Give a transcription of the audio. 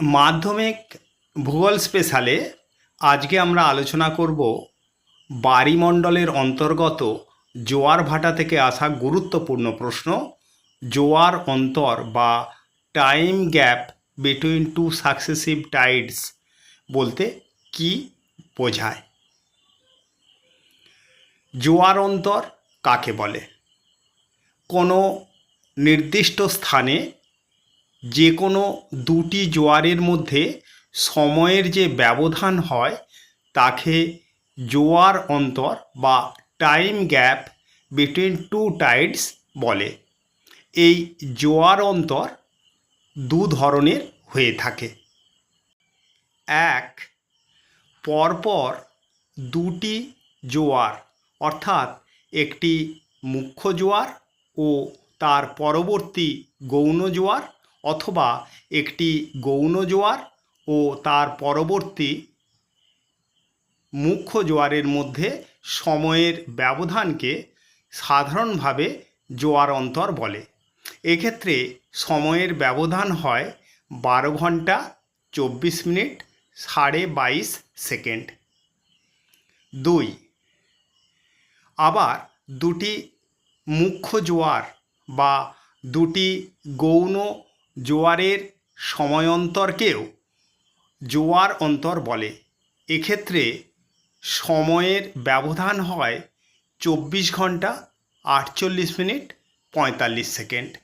মাধ্যমিক ভূগোল স্পেশালে আজকে আমরা আলোচনা করব বাড়িমণ্ডলের অন্তর্গত জোয়ার ভাটা থেকে আসা গুরুত্বপূর্ণ প্রশ্ন, জোয়ার অন্তর বা time gap between two successive tides বলতে কি বোঝায়? জোয়ার অন্তর কাকে বলে? কোনো নির্দিষ্ট স্থানে যে কোনো দুটি জোয়ারের মধ্যে সময়ের যে ব্যবধান হয়, তাকে জোয়ার অন্তর বা time gap between two tides বলে। এই জোয়ার অন্তর দু ধরনের হয়ে থাকে। এক, পরপর দুটি জোয়ার, অর্থাৎ একটি মুখ্য জোয়ার ও তার পরবর্তী গৌণ জোয়ার অথবা একটি গৌণ জোয়ার ও তার পরবর্তী মুখ্য জোয়ারের মধ্যে সময়ের ব্যবধানকে সাধারণভাবে জোয়ার অন্তর বলে। এক্ষেত্রে সময়ের ব্যবধান হয় বারো ঘণ্টা, চব্বিশ মিনিট, সাড়ে বাইশ সেকেন্ড। দুই, আবার দুটি মুখ্য জোয়ার বা দুটি গৌণ জোয়ারের সময়ন্তরকেও জোয়ার অন্তর বলে। এক্ষেত্রে সময়ের ব্যবধান হয় চব্বিশ ঘণ্টা আটচল্লিশ মিনিট পঁয়তাল্লিশ সেকেন্ড।